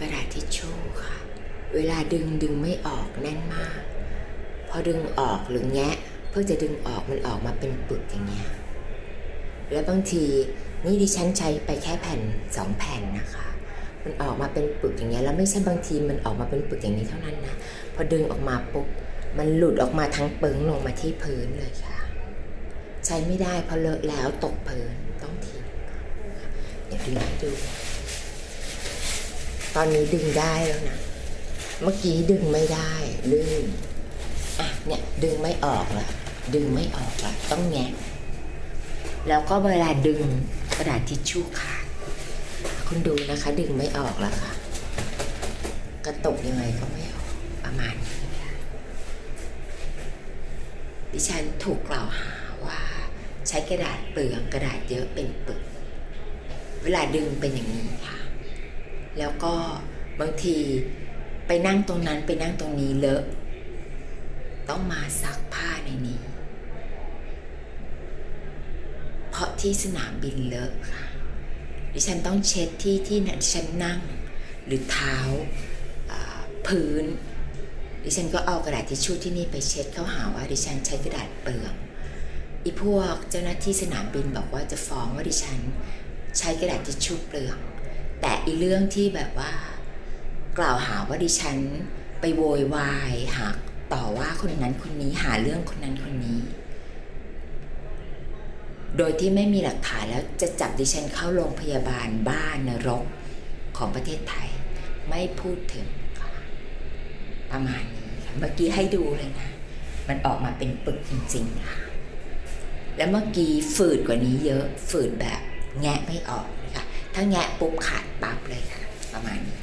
กระดาษทิชชู่ค่ะ เวลาดึงดึงไม่ออกแน่นมาก พอดึงออกหรือแงะ เพื่อจะดึงออกมันออกมาเป็นปึกอย่างเงี้ย แล้วบางทีนี่ดิฉันใช้ไปแค่แผ่นสองแผ่นนะคะ มันออกมาเป็นปึกอย่างเงี้ยแล้วไม่ใช่บางทีมันออกมาเป็นปึกอย่างนี้เท่านั้นนะ พอดึงออกมาปุ๊บมันหลุดออกมาทั้งปึงลงมาที่พื้นเลยค่ะ ใช้ไม่ได้เพราะเลอะแล้วตกพื้นต้องทิ้งเดี๋ยวดึงให้ดู ตอนนี้ดึงได้แล้วนะ เมื่อกี้ดึงไม่ได้ลื่นอะเนี่ยดึงไม่ออกละดึงไม่ออกละต้องแงะแล้วก็เวลาดึงกระดาษทิชชู่ขาดคุณดูนะคะ ดึงไม่ออกแล้วค่ะ กระตุกยังไงก็ไม่ออกประมาณนี้ค่ะดิฉันถูกกล่าวหาว่าใช้กระดาษเปลืองกระดาษเยอะเป็นปึก เวลาดึงเป็นอย่างนี้ค่ะ แล้วก็บางทีไปนั่งตรงนั้นไปนั่งตรงนี้เลอะ ต้องมาซักผ้าในนี้ เพราะที่สนามบินเลอะค่ะดิฉันต้องเช็ดที่ที่ดิฉันนั่ง หรือเท้าพื้น ดิฉันก็เอากระดาษทิชชู่ที่นี่ไปเช็ดเขาหาว่าดิฉันใช้กระดาษเปลืองอีพวกเจ้าหน้าที่สนามบินบอกว่าจะฟ้องว่าดิฉัน ใช้กระดาษทิชชู่เปลือง แต่อีเรื่องที่แบบว่า กล่าวหาว่าดิฉันไปโวยวายหาต่อว่าคนนั้นคนนี้หาเรื่องคนนั้นคนนี้ โดยที่ไม่มีหลักฐานแล้วจะจับดิฉันเข้าโรงพยาบาลบ้านนรกของประเทศไทย ไม่พูดถึงประมาณนี้เมื่อกี้ให้ดูเลยนะ มันออกมาเป็นปึกจริงๆค่ะแล้วเมื่อกี้ฝืดกว่านี้เยอะฝืดแบบแงะไม่ออกค่ะ ถ้าแงะปุ๊บขาดปั๊บเลยค่ะ ประมาณนี้